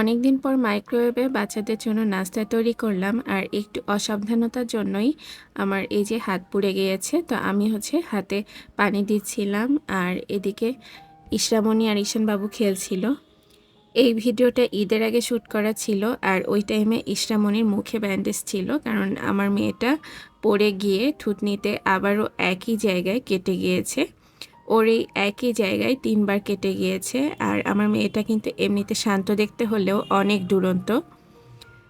অনেক দিন পর মাইক্রোওয়েভে বাচ্চাদের জন্য নাস্তা তৈরি করলাম আর একটু অসাবধানতার জন্যই আমার এই যে হাত পুড়ে গিয়েছে, তো আমি হচ্ছে হাতে পানি দিচ্ছিলাম আর এদিকে ইশরামণি আর ঈশানবাবু খেলছিল। এই ভিডিওটা ঈদের আগে শ্যুট করা ছিল আর ওই টাইমে ইশরামণির মুখে ব্যান্ডেজ ছিল কারণ আমার মেয়েটা পড়ে গিয়ে থুতনিতে আবারও একই জায়গায় কেটে গিয়েছে। ওর এই একই জায়গায় তিনবার কেটে গিয়েছে আর আমার মেয়েটা কিন্তু এমনিতে শান্ত দেখতে হলেও অনেক দুরন্ত।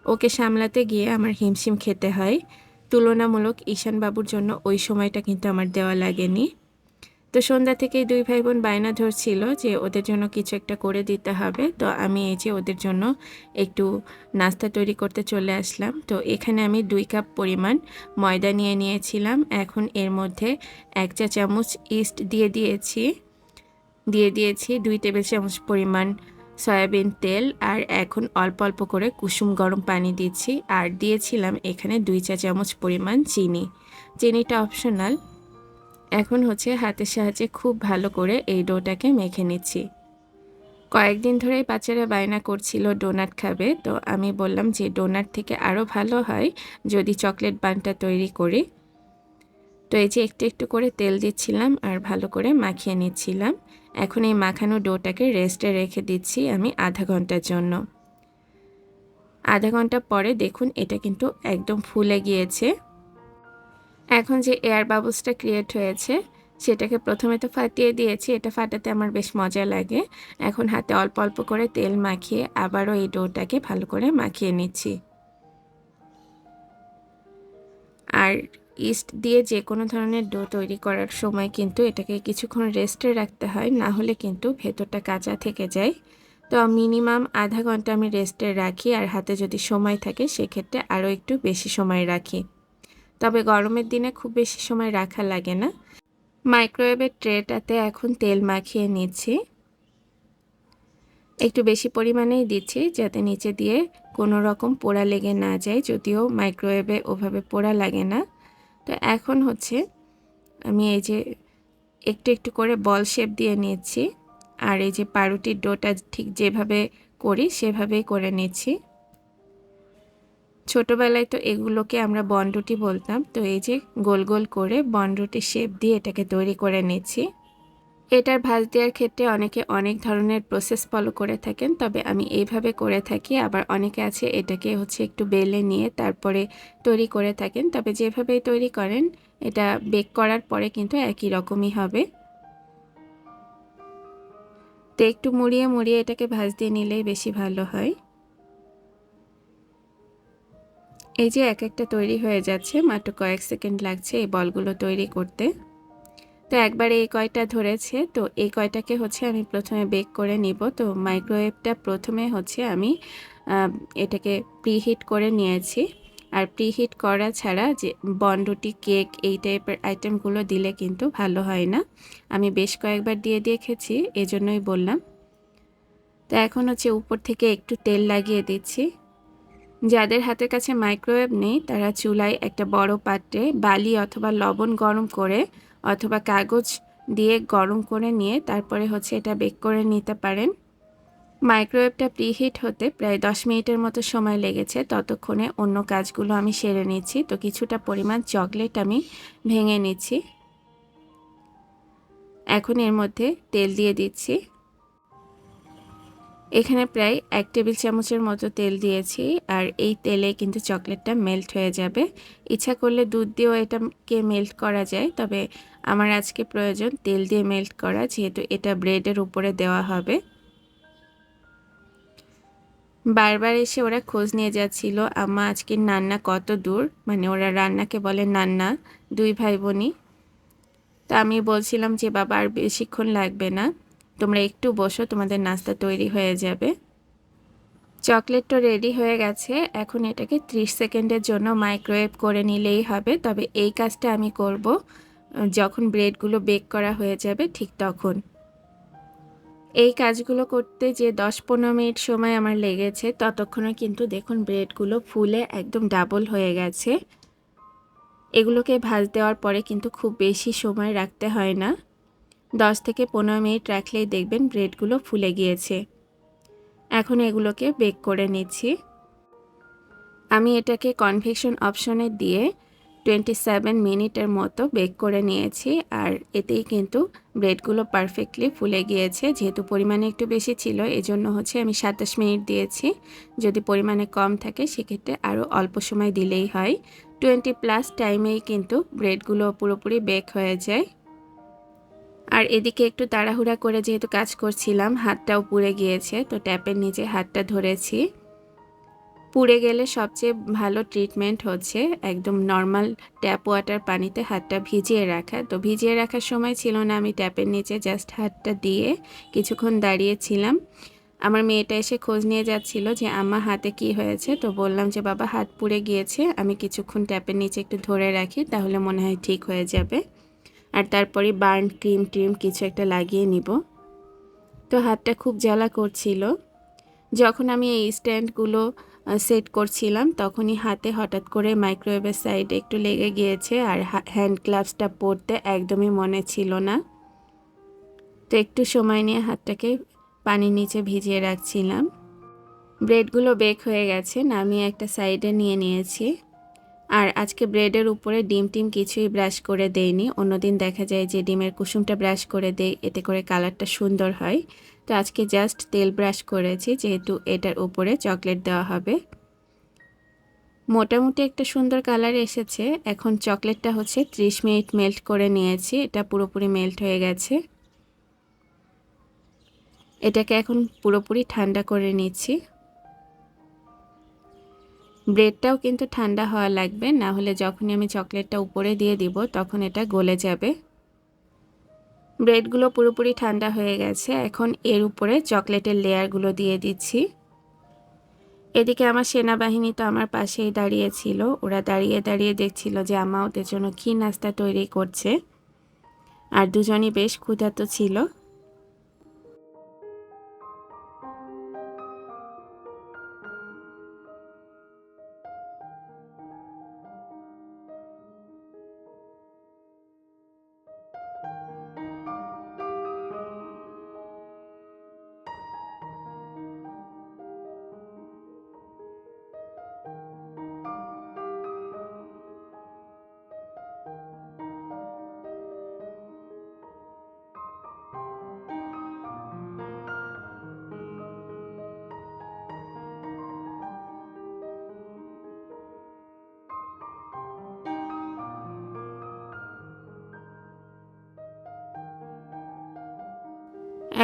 ওকে সামলাতে গিয়ে আমার হিমশিম খেতে হয়। তুলনামূলক ঈশান বাবুর জন্য ওই সময়টা কিন্তু আমার দেওয়া লাগেনি। তো সন্ধ্যা থেকেই দুই ভাই বোন বায়না ধরছিল যে ওদের জন্য কিছু একটা করে দিতে হবে। তো আমি এই যে ওদের জন্য একটু নাস্তা তৈরি করতে চলে আসলাম। তো এখানে আমি দুই কাপ পরিমাণ ময়দা নিয়ে নিয়েছিলাম। এখন এর মধ্যে এক চা চামচ ইস্ট দিয়ে দিয়েছি। দিয়ে দিয়েছি দুই টেবিল চামচ পরিমাণ সয়াবিন তেল আর এখন অল্প অল্প করে কুসুম গরম পানি দিচ্ছি। আর দিয়েছিলাম এখানে দুই চা চামচ পরিমাণ চিনি। চিনিটা অপশনাল। এখন হচ্ছে হাতের সাহায্যে খুব ভালো করে এই ডোটাকে মেখে নিচ্ছি। কয়েকদিন ধরেই বাচ্চারা বায়না করছিল ডোনাট খাবে, তো আমি বললাম যে ডোনাট থেকে আরও ভালো হয় যদি চকলেট বানটা তৈরি করি। তো এই যে একটু একটু করে তেল দিচ্ছিলাম আর ভালো করে মাখিয়ে নিচ্ছিলাম। এখন এই মাখানো ডোটাকে রেস্টে রেখে দিচ্ছি আমি আধা ঘণ্টার জন্য। আধা ঘণ্টা পরে দেখুন এটা কিন্তু একদম ফুলে গিয়েছে। এখন যে এয়ার বাবলসটা ক্রিয়েট হয়েছে, সেটাকে প্রথমে তো ফাটিয়ে দিয়েছি, এটা ফাটাতে আমার বেশ মজা লাগে। এখন হাতে অল্প অল্প করে তেল মাখিয়ে আবারও এই ডোটাকে ভালো করে মাখিয়ে নিচ্ছি। আর ইস্ট দিয়ে যে কোনো ধরনের ডো তৈরি করার সময় কিন্তু এটাকে কিছুক্ষণ রেস্টে রাখতে হয়, না হলে কিন্তু ভেতরটা কাঁচা থেকে যায়। তো মিনিমাম আধা ঘণ্টা আমি রেস্টে রাখি, আর হাতে যদি সময় থাকে, সেক্ষেত্রে আরও একটু বেশি সময় রাখি। তবে গরমের দিনে খুব বেশি সময় রাখা লাগে না। মাইক্রোওয়েভের ট্রেটাতে এখন তেল মাখিয়ে নিচ্ছি। একটু বেশি পরিমাণেই দিচ্ছি যাতে নিচে দিয়ে কোনো রকম পোড়া লেগে না যায়, যদিও মাইক্রোওয়েভে ওভাবে পোড়া লাগে না। তো এখন হচ্ছে আমি এই যে একটু একটু করে বল শেপ দিয়ে নিচ্ছি, আর এই যে পাউরুটির ডোটা ঠিক যেভাবে করি সেভাবেই করে নিচ্ছি। ছোটোবেলায় তো এগুলোকে আমরা বনরুটি বলতাম। তো এই যে গোল গোল করে বনরুটি শেপ দিয়ে এটাকে তৈরি করে নিচ্ছি। এটার ভাজ দেওয়ার ক্ষেত্রে অনেকে অনেক ধরনের প্রসেস ফলো করে থাকেন, তবে আমি এইভাবে করে থাকি। আবার অনেকে আছে এটাকে হচ্ছে একটু বেলে নিয়ে তারপরে তৈরি করে থাকেন। তবে যেভাবেই তৈরি করেন, এটা বেক করার পরে কিন্তু একই রকমই হবে। তো একটু মুড়িয়ে মুড়িয়ে এটাকে ভাজ দিয়ে নিলেই বেশি ভালো হয়। এই যে এক একটা তৈরি হয়ে যাচ্ছে, মাত্র কয়েক সেকেন্ড লাগছে এই বলগুলো তৈরি করতে। তো একবারে এই কয়টা ধরেছে, তো এই কয়টাকে হচ্ছে আমি প্রথমে বেক করে নিব। তো মাইক্রোওয়েভটা প্রথমে হচ্ছে আমি এটাকে প্রিহিট করে নিয়েছি। আর প্রিহিট করা ছাড়া যে বনরুটি, কেক এই টাইপের আইটেমগুলো দিলে কিন্তু ভালো হয় না। আমি বেশ কয়েকবার দিয়ে খেয়েছি এজন্যই বললাম। তো এখন হচ্ছে উপর থেকে একটু তেল লাগিয়ে দিচ্ছি। যাদের হাতের কাছে মাইক্রোওয়েভ নেই, তারা চুলায় একটা বড় পাত্রে বালি অথবা লবণ গরম করে অথবা কাগজ দিয়ে গরম করে নিয়ে তারপরে হচ্ছে এটা বেক করে নিতে পারেন। মাইক্রোওয়েভটা প্রিহিট হতে প্রায় দশ মিনিটের মতো সময় লেগেছে। ততক্ষণে অন্য কাজগুলো আমি সেরে নিচ্ছি। তো কিছুটা পরিমাণ চকলেট আমি ভেঙে নিচ্ছি। এখন এর মধ্যে তেল দিয়ে দিচ্ছি। এখানে প্রায় এক টেবিল চামচের মতো তেল দিয়েছি, আর এই তেলে কিন্তু চকলেটটা মেল্ট হয়ে যাবে। ইচ্ছা করলে দুধ দিয়েও এটাকে মেল্ট করা যায়, তবে আমার আজকে প্রয়োজন তেল দিয়ে মেল্ট করা, যেহেতু এটা ব্রেডের উপরে দেওয়া হবে। বারবার এসে ওরা খোঁজ নিয়ে যাচ্ছিল, আম্মা আজকের নান্না কত দূর? মানে ওরা রান্নাকে বলে নান্না, দুই ভাই বোনই তা আমি বলছিলাম যে, বাবা, আর বেশিক্ষণ লাগবে না। তোমরা একটু বসো, তোমাদের নাস্তা তৈরি হয়ে যাবে। চকলেট তো রেডি হয়ে গেছে। এখন এটাকে 30 সেকেন্ডের জন্য মাইক্রোওয়েভ করে নিলেই হবে। তবে এই কাজটা আমি করব, যখন ব্রেডগুলো বেক করা হয়ে যাবে ঠিক তখন। এই কাজগুলো করতে যে দশ পনেরো মিনিট সময় আমার লেগেছে, ততক্ষণে কিন্তু দেখুন ব্রেডগুলো ফুলে একদম ডাবল হয়ে গেছে। এগুলোকে ভাজ দেওয়ার পরে কিন্তু খুব বেশি সময় রাখতে হয় না। দশ থেকে পনেরো মিনিট রাখলেই দেখবেন ব্রেডগুলো ফুলে গিয়েছে। এখন এগুলোকে বেক করে নিচ্ছি। আমি এটাকে কনভেকশন অপশনে দিয়ে টোয়েন্টি সেভেন মিনিটের মতো বেক করে নিয়েছি আর এতেই কিন্তু ব্রেডগুলো পারফেক্টলি ফুলে গিয়েছে। যেহেতু পরিমাণে একটু বেশি ছিল, এজন্য হচ্ছে আমি সাতাশ মিনিট দিয়েছি। যদি পরিমাণে কম থাকে, সেক্ষেত্রে আরও অল্প সময় দিলেই হয়। টোয়েন্টি প্লাস টাইমেই কিন্তু ব্রেডগুলো পুরোপুরি বেক হয়ে যায়। আর এদিকে একটু তাড়াহুড়া করে যেহেতু কাজ করছিলাম, হাতটাও পুড়ে গিয়েছে, তো ট্যাপের নিচে হাতটা ধরেছি। পুড়ে গেলে সবচেয়ে ভালো ট্রিটমেন্ট হচ্ছে একদম নর্মাল ট্যাপ ওয়াটার পানিতে হাতটা ভিজিয়ে রাখা। তো ভিজিয়ে রাখার সময় ছিল না, আমি ট্যাপের নিচে জাস্ট হাতটা দিয়ে কিছুক্ষণ দাঁড়িয়েছিলাম। আমার মেয়েটা এসে খোঁজ নিয়ে যাচ্ছিল যে আমার হাতে কি হয়েছে? তো বললাম যে, বাবা, হাত পুড়ে গিয়েছে, আমি কিছুক্ষণ ট্যাপের নিচে একটু ধরে রাখি, তাহলে মনে হয় ঠিক হয়ে যাবে। আর তারপরে বার্ন ক্রিম ট্রিম কিছু একটা লাগিয়ে নিব। তো হাতটা খুব জ্বালা করছিল। যখন আমি এই স্ট্যান্ডগুলো সেট করছিলাম, তখনই হাতে হঠাৎ করে মাইক্রোওয়েভের সাইডে একটু লেগে গিয়েছে আর হ্যান্ড গ্লাভসটা পরতে একদমই মনে ছিল না। তো একটু সময় নিয়ে হাতটাকে পানির নিচে ভিজিয়ে রাখছিলাম। ব্রেডগুলো বেক হয়ে গেছে, নামিয়ে একটা সাইডে নিয়ে নিয়েছি। আর আজকে ব্রেডের উপরে ডিম টিম কিছুই ব্রাশ করে দেইনি। অন্যদিন দেখা যায় যে ডিমের কুসুমটা ব্রাশ করে দেই, এতে করে কালারটা সুন্দর হয়। তো আজকে জাস্ট তেল ব্রাশ করেছি, যেহেতু এটার উপরে চকলেট দেওয়া হবে। মোটামুটি একটা সুন্দর কালার এসেছে। এখন চকলেটটা হচ্ছে ত্রিশ মিনিট মেল্ট করে নিয়েছি, এটা পুরোপুরি মেল্ট হয়ে গেছে। এটাকে এখন পুরোপুরি ঠান্ডা করে নিচ্ছি। ব্রেডটাও কিন্তু ঠান্ডা হওয়া লাগবে, না হলে যখনই আমি চকলেটটা উপরে দিয়ে দিব, তখন এটা গলে যাবে। ব্রেডগুলো পুরোপুরি ঠান্ডা হয়ে গেছে, এখন এর উপরে চকলেটের লেয়ারগুলো দিয়ে দিচ্ছি। এদিকে আমার সেনাবাহিনী তো আমার পাশেই দাঁড়িয়েছিল ওরা দাঁড়িয়ে দাঁড়িয়ে দেখছিল যে আমা ওদের জন্য কী নাস্তা তৈরি করছে। আর দুজনই বেশ ক্ষুধার্ত ছিল।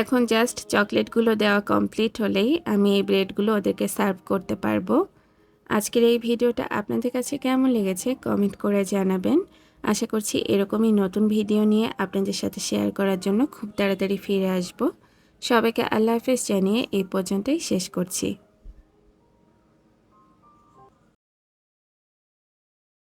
এখন জাস্ট চকলেটগুলো দেওয়া কমপ্লিট হলেই আমি এই ব্রেডগুলো ওদেরকে সার্ভ করতে পারব। আজকের এই ভিডিওটা আপনাদের কাছে কেমন লেগেছে কমেন্ট করে জানাবেন। আশা করছি এরকমই নতুন ভিডিও নিয়ে আপনাদের সাথে শেয়ার করার জন্য খুব তাড়াতাড়ি ফিরে আসব। সবাইকে আল্লাহ হাফেজ জানিয়ে এই পর্যন্তই শেষ করছি।